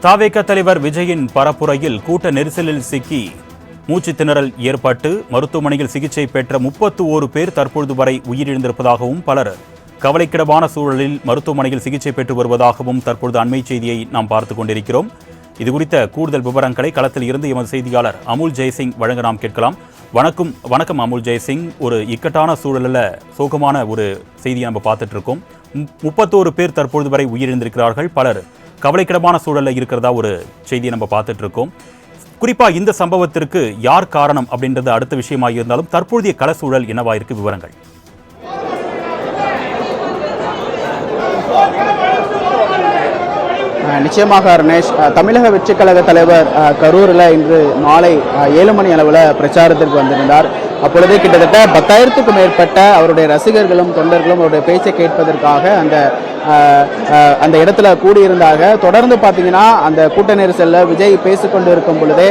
தாவேக தலைவர் விஜயின் பரப்புரையில் கூட்ட நெரிசலில் சிக்கி மூச்சு திணறல் ஏற்பட்டு மருத்துவமனையில் சிகிச்சை பெற்ற முப்பத்து ஓரு பேர் தற்பொழுது வரை உயிரிழந்திருப்பதாகவும் பலர் கவலைக்கிடமான சூழலில் மருத்துவமனையில் சிகிச்சை பெற்று வருவதாகவும் தற்பொழுது அண்மை செய்தியை நாம் பார்த்து கொண்டிருக்கிறோம். இது குறித்த கூடுதல் விவரங்களை களத்தில் இருந்து எமது செய்தியாளர் அமுல் ஜெய்சிங் வழங்க நாம் கேட்கலாம். வணக்கம் வணக்கம் அமுல் ஜெய்சிங். ஒரு இக்கட்டான சூழலில் சோகமான ஒரு செய்தியை நம்ம பார்த்துட்டு இருக்கோம். மு- முப்பத்தோரு பேர் தற்பொழுது வரை உயிரிழந்திருக்கிறார்கள். பலர் கவலைக்கிடமான சூழல்ல இருக்கிறதா ஒரு செய்தியை நம்ம பார்த்துட்டு இருக்கோம் குறிப்பா இந்த சம்பவத்திற்கு யார் காரணம் அப்படின்றது அடுத்த விஷயமாக இருந்தாலும் தற்போதைய கள சூழல் என்னவாயிருக்கு விவரங்கள். நிச்சயமாக அருணேஷ் தமிழக வெற்றி கழக தலைவர் கரூரில் இன்று மாலை ஏழு மணி அளவில் பிரச்சாரத்திற்கு வந்திருந்தார். அப்பொழுது கிட்டத்தட்ட பத்தாயிரத்துக்கும் மேற்பட்ட அவருடைய ரசிகர்களும் தொண்டர்களும் அவருடைய பேச்சை கேட்பதற்காக அந்த அந்த இடத்துல கூடியிருந்தாங்க. தொடர்ந்து பார்த்தீங்கன்னா அந்த கூட்ட நெரிசலில் விஜய் பேசிக்கொண்டு இருக்கும் பொழுதே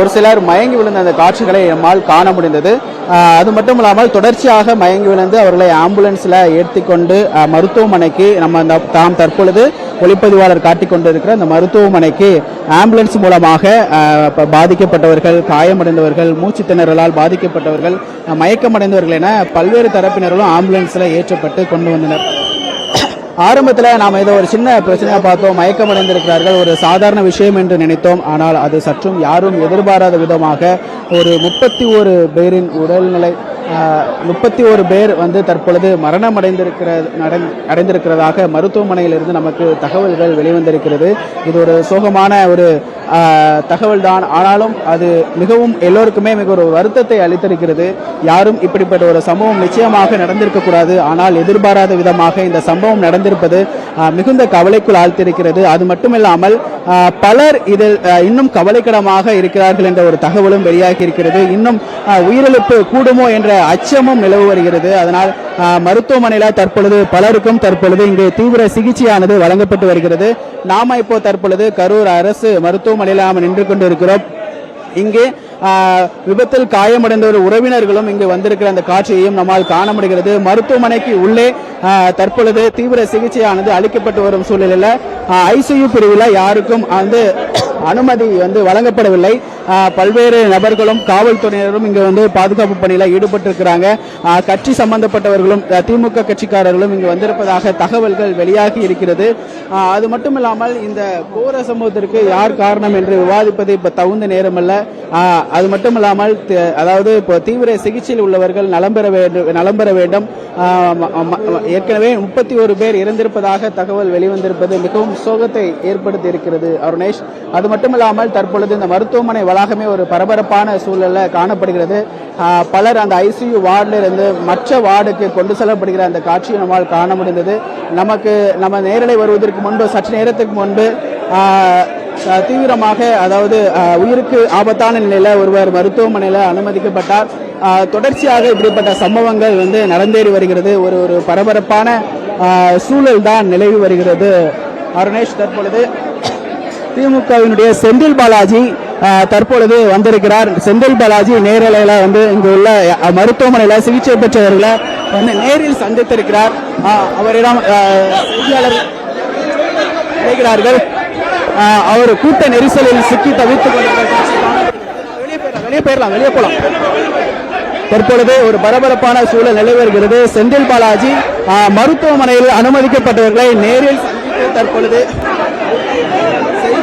ஒரு சிலர் மயங்கி விழுந்த அந்த காட்சிகளை நம்மால் காண முடிந்தது. அது மட்டும் இல்லாமல் தொடர்ச்சியாக மயங்கி விழுந்து அவர்களை ஆம்புலன்ஸில் ஏற்றி கொண்டு மருத்துவமனைக்கு நம்ம அந்த தாம் தற்பொழுது ஒளிப்பதிவாளர் காட்டிக் கொண்டிருக்கிற அந்த மருத்துவமனைக்கு ஆம்புலன்ஸ் மூலமாக பாதிக்கப்பட்டவர்கள் காயமடைந்தவர்கள் மூச்சு திணறலால் பாதிக்கப்பட்டவர்கள் மயக்கமடைந்தவர்கள் என பல்வேறு தரப்பினர்களும் ஆம்புலன்ஸில் ஏற்றப்பட்டு கொண்டு வந்தனர். ஆரம்பத்தில் நாம் இதை ஒரு சின்ன பிரச்சனையாக பார்த்தோம் மயக்கமடைந்திருக்கிறார்கள் ஒரு சாதாரண விஷயம் என்று நினைத்தோம். ஆனால் அது சற்றும் யாரும் எதிர்பாராத விதமாக ஒரு முப்பத்தி ஒரு பேரின் உடல்நிலை முப்பத்தி ஒரு பேர் வந்து தற்பொழுது மரணம் அடைந்திருக்கிற நடந்- அடைந்திருக்கிறதாக மருத்துவமனையிலிருந்து நமக்கு தகவல்கள் வெளிவந்திருக்கிறது. இது ஒரு சோகமான ஒரு தகவல் தான் ஆனாலும் அது மிகவும் எல்லோருக்குமே மிக ஒரு வருத்தத்தை அளித்திருக்கிறது. யாரும் இப்படிப்பட்ட ஒரு சம்பவம் நிச்சயமாக நடந்திருக்கக்கூடாது ஆனால் எதிர்பாராத விதமாக இந்த சம்பவம் நடந்திருப்பது மிகுந்த கவலைக்குள் ஆழ்த்திருக்கிறது அது மட்டுமில்லாமல் பலர் இதில் இன்னும் கவலைக்கிடமாக இருக்கிறார்கள் என்ற ஒரு தகவலும் வெளியாகி இருக்கிறது. இன்னும் உயிரிழப்பு கூடுமோ என்ற அச்சமும் நிலவு வருகிறது. அதனால் மருத்துவமனையில் தற்பொழுது பலருக்கும் தற்பொழுது இங்கு தீவிர சிகிச்சையானது வழங்கப்பட்டு வருகிறது. நாம இப்போ தற்பொழுது கரூர் அரசு மருத்துவமனையில் நாம் நின்று கொண்டிருக்கிறோம். இங்கே விபத்தில் காயமடைந்த உறவினர்களும் இங்கு வந்திருக்கிற அந்த காட்சியையும் நம்மால் காண முடிகிறது. மருத்துவமனைக்கு உள்ளே ஆஹ், தற்பொழுது தீவிர சிகிச்சையானது அளிக்கப்பட்டு வரும் சூழ்நிலையில் ஐசியு பிரிவில் யாருக்கும் வந்து அனுமதி வந்து வழங்கப்படவில்லை. பல்வேறு நபர்களும் காவல்துறையினரும் இங்கு வந்து பாதுகாப்பு பணியில் ஈடுபட்டிருக்கிறாங்க. கட்சி சம்பந்தப்பட்டவர்களும் திமுக கட்சிக்காரர்களும் இங்கு வந்திருப்பதாக தகவல்கள் வெளியாகி இருக்கிறது. அது மட்டும் இல்லாமல் இந்த கோர சம்பவத்திற்கு யார் காரணம் என்று விவாதிப்பது இப்ப தகுந்த நேரமல்ல. அல்ல அது மட்டும் இல்லாமல் அதாவது இப்போ தீவிர சிகிச்சையில் உள்ளவர்கள் நலம் பெற வேண்டும் நலம் பெற வேண்டும். ஏற்கனவே முப்பத்தி ஒரு பேர் இறந்திருப்பதாக தகவல் வெளிவந்திருப்பது மிகவும் சோகத்தை ஏற்படுத்தி இருக்கிறது அருணேஷ். அது மட்டும் இல்லாமல் தற்பொழுது இந்த மருத்துவமனை வளாகமே ஒரு பரபரப்பான சூழலில் காணப்படுகிறது. பலர் அந்த ஐசியு வார்டிலிருந்து மற்ற வார்டுக்கு கொண்டு செல்லப்படுகிற அந்த காட்சியை நம்மால் காண முடிந்தது. நமக்கு நம்ம நேரலை வருவதற்கு முன்பு சற்று நேரத்துக்கு முன்பு தீவிரமாக அதாவது உயிருக்கு ஆபத்தான நிலையில் ஒருவர் மருத்துவமனையில் அனுமதிக்கப்பட்டார். தொடர்ச்சியாக இப்படிப்பட்ட சம்பவங்கள் வந்து நடந்தேறி வருகிறது. ஒரு ஒரு பரபரப்பான சூழல் தான் நிலவி வருகிறது. அருணேஷ் தற்பொழுது திமுகவினுடைய செந்தில் பாலாஜி தற்பொழுது வந்திருக்கிறார். செந்தில் பாலாஜி நேரலையில் வந்து இங்கு உள்ள மருத்துவமனையில் சிகிச்சை பெற்றவர்களை வந்து நேரில் சந்தித்திருக்கிறார். ஆஹ், அவரிடம் செய்தியாளர் அவர் கூட்ட நெரிசலில் சிக்கி தவித்துக் கொண்டிருக்கிற வெளியே போயிடலாம் வெளியே போலாம். தற்பொழுது ஒரு பரபரப்பான சூழல் நிலவி வருகிறது. செந்தில் பாலாஜி ஆஹ், மருத்துவமனையில் அனுமதிக்கப்பட்டவர்களை நேரில் சந்தித்து தற்பொழுது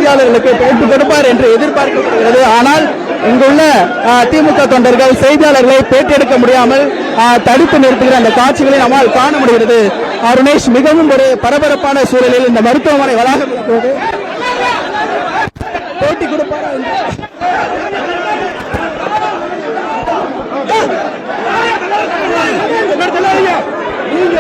செய்தியாளர்களுக்கு பேட்டி கொடுப்பார் என்று எதிர்பார்க்கப்படுகிறது. ஆனால் இங்குள்ள திமுக தொண்டர்கள் செய்தியாளர்களை பேட்டி எடுக்க முடியாமல் தடுத்து நிறுத்துகிற அந்த காட்சிகளை நம்மால் காண முடிகிறது. அருணேஷ் மிகவும் ஒரு பரபரப்பான சூழலில் இந்த மருத்துவமனை வளாகம் பேட்டி கொடுப்பாரா நீங்க